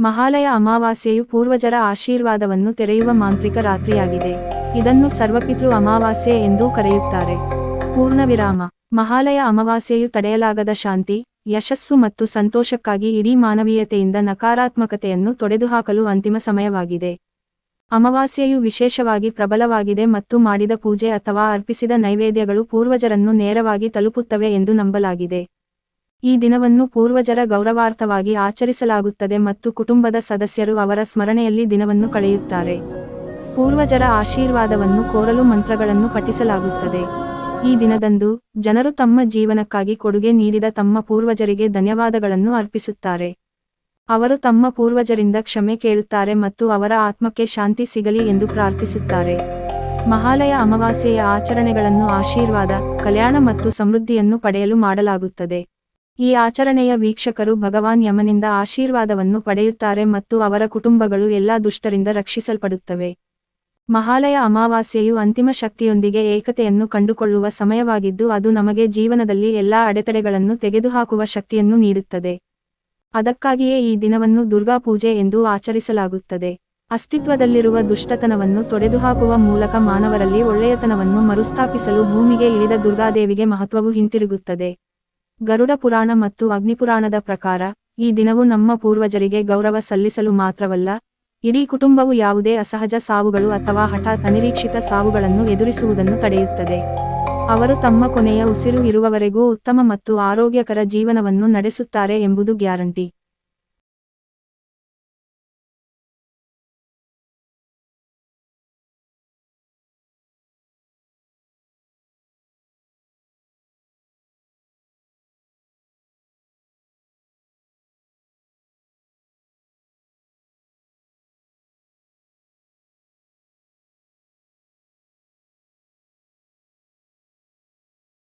ಮಹಾಲಯ ಅಮಾವಾಸ್ಯೆಯು ಪೂರ್ವಜರ ಆಶೀರ್ವಾದವನ್ನು ತೆರೆಯುವ ಮಾಂತ್ರಿಕ ರಾತ್ರಿಯಾಗಿದೆ. ಇದನ್ನು ಸರ್ವಪಿತೃ ಅಮಾವಾಸ್ಯೆ ಎಂದೂ ಕರೆಯುತ್ತಾರೆ. ಪೂರ್ಣವಿರಾಮ. ಮಹಾಲಯ ಅಮಾವಾಸ್ಯೆಯು ತಡೆಯಲಾಗದ ಶಾಂತಿ, ಯಶಸ್ಸು ಮತ್ತು ಸಂತೋಷಕ್ಕಾಗಿ ಇಡೀ ಮಾನವೀಯತೆಯಿಂದ ನಕಾರಾತ್ಮಕತೆಯನ್ನು ತೊಡೆದುಹಾಕಲು ಅಂತಿಮ ಸಮಯವಾಗಿದೆ. ಅಮಾವಾಸ್ಯೆಯು ವಿಶೇಷವಾಗಿ ಪ್ರಬಲವಾಗಿದೆ ಮತ್ತು ಮಾಡಿದ ಪೂಜೆ ಅಥವಾ ಅರ್ಪಿಸಿದ ನೈವೇದ್ಯಗಳು ಪೂರ್ವಜರನ್ನು ನೇರವಾಗಿ ತಲುಪುತ್ತವೆ ಎಂದು ನಂಬಲಾಗಿದೆ. ಈ ದಿನವನ್ನು ಪೂರ್ವಜರ ಗೌರವಾರ್ಥವಾಗಿ ಆಚರಿಸಲಾಗುತ್ತದೆ ಮತ್ತು ಕುಟುಂಬದ ಸದಸ್ಯರು ಅವರ ಸ್ಮರಣೆಯಲ್ಲಿ ದಿನವನ್ನು ಕಳೆಯುತ್ತಾರೆ. ಪೂರ್ವಜರ ಆಶೀರ್ವಾದವನ್ನು ಕೋರಲು ಮಂತ್ರಗಳನ್ನು ಪಠಿಸಲಾಗುತ್ತದೆ. ಈ ದಿನದಂದು ಜನರು ತಮ್ಮ ಜೀವನಕ್ಕಾಗಿ ಕೊಡುಗೆ ನೀಡಿದ ತಮ್ಮ ಪೂರ್ವಜರಿಗೆ ಧನ್ಯವಾದಗಳನ್ನು ಅರ್ಪಿಸುತ್ತಾರೆ. ಅವರು ತಮ್ಮ ಪೂರ್ವಜರಿಂದ ಕ್ಷಮೆ ಕೇಳುತ್ತಾರೆ ಮತ್ತು ಅವರ ಆತ್ಮಕ್ಕೆ ಶಾಂತಿ ಸಿಗಲಿ ಎಂದು ಪ್ರಾರ್ಥಿಸುತ್ತಾರೆ. ಮಹಾಲಯ ಅಮಾವಾಸ್ಯೆಯ ಆಚರಣೆಗಳನ್ನು ಆಶೀರ್ವಾದ, ಕಲ್ಯಾಣ ಮತ್ತು ಸಮೃದ್ಧಿಯನ್ನು ಪಡೆಯಲು ಮಾಡಲಾಗುತ್ತದೆ. ಈ ಆಚರಣೆಯ ವೀಕ್ಷಕರು ಭಗವಾನ್ ಯಮನಿಂದ ಆಶೀರ್ವಾದವನ್ನು ಪಡೆಯುತ್ತಾರೆ ಮತ್ತು ಅವರ ಕುಟುಂಬಗಳು ಎಲ್ಲಾ ದುಷ್ಟರಿಂದ ರಕ್ಷಿಸಲ್ಪಡುತ್ತವೆ. ಮಹಾಲಯ ಅಮಾವಾಸ್ಯೆಯು ಅಂತಿಮ ಶಕ್ತಿಯೊಂದಿಗೆ ಏಕತೆಯನ್ನು ಕಂಡುಕೊಳ್ಳುವ ಸಮಯವಾಗಿದ್ದು ಅದು ನಮಗೆ ಜೀವನದಲ್ಲಿ ಎಲ್ಲಾ ಅಡೆತಡೆಗಳನ್ನು ತೆಗೆದುಹಾಕುವ ಶಕ್ತಿಯನ್ನು ನೀಡುತ್ತದೆ. ಅದಕ್ಕಾಗಿಯೇ ಈ ದಿನವನ್ನು ದುರ್ಗಾ ಪೂಜೆ ಎಂದು ಆಚರಿಸಲಾಗುತ್ತದೆ. ಅಸ್ತಿತ್ವದಲ್ಲಿರುವ ದುಷ್ಟತನವನ್ನು ತೊಡೆದುಹಾಕುವ ಮೂಲಕ ಮಾನವರಲ್ಲಿ ಒಳ್ಳೆಯತನವನ್ನು ಮರುಸ್ಥಾಪಿಸಲು ಭೂಮಿಗೆ ಇಳಿದ ದುರ್ಗಾದೇವಿಗೆ ಮಹತ್ವವು ಹಿಂತಿರುಗುತ್ತದೆ. ಗರುಡ ಪುರಾಣ ಮತ್ತು ಅಗ್ನಿಪುರಾಣದ ಪ್ರಕಾರ, ಈ ದಿನವು ನಮ್ಮ ಪೂರ್ವಜರಿಗೆ ಗೌರವ ಸಲ್ಲಿಸಲು ಮಾತ್ರವಲ್ಲ, ಇಡೀ ಕುಟುಂಬವು ಯಾವುದೇ ಅಸಹಜ ಸಾವುಗಳು ಅಥವಾ ಹಠಾತ್ ಅನಿರೀಕ್ಷಿತ ಸಾವುಗಳನ್ನು ಎದುರಿಸುವುದನ್ನು ತಡೆಯುತ್ತದೆ. ಅವರು ತಮ್ಮ ಕೊನೆಯ ಉಸಿರು ಇರುವವರೆಗೂ ಉತ್ತಮ ಮತ್ತು ಆರೋಗ್ಯಕರ ಜೀವನವನ್ನು ನಡೆಸುತ್ತಾರೆ ಎಂಬುದು ಗ್ಯಾರಂಟಿ.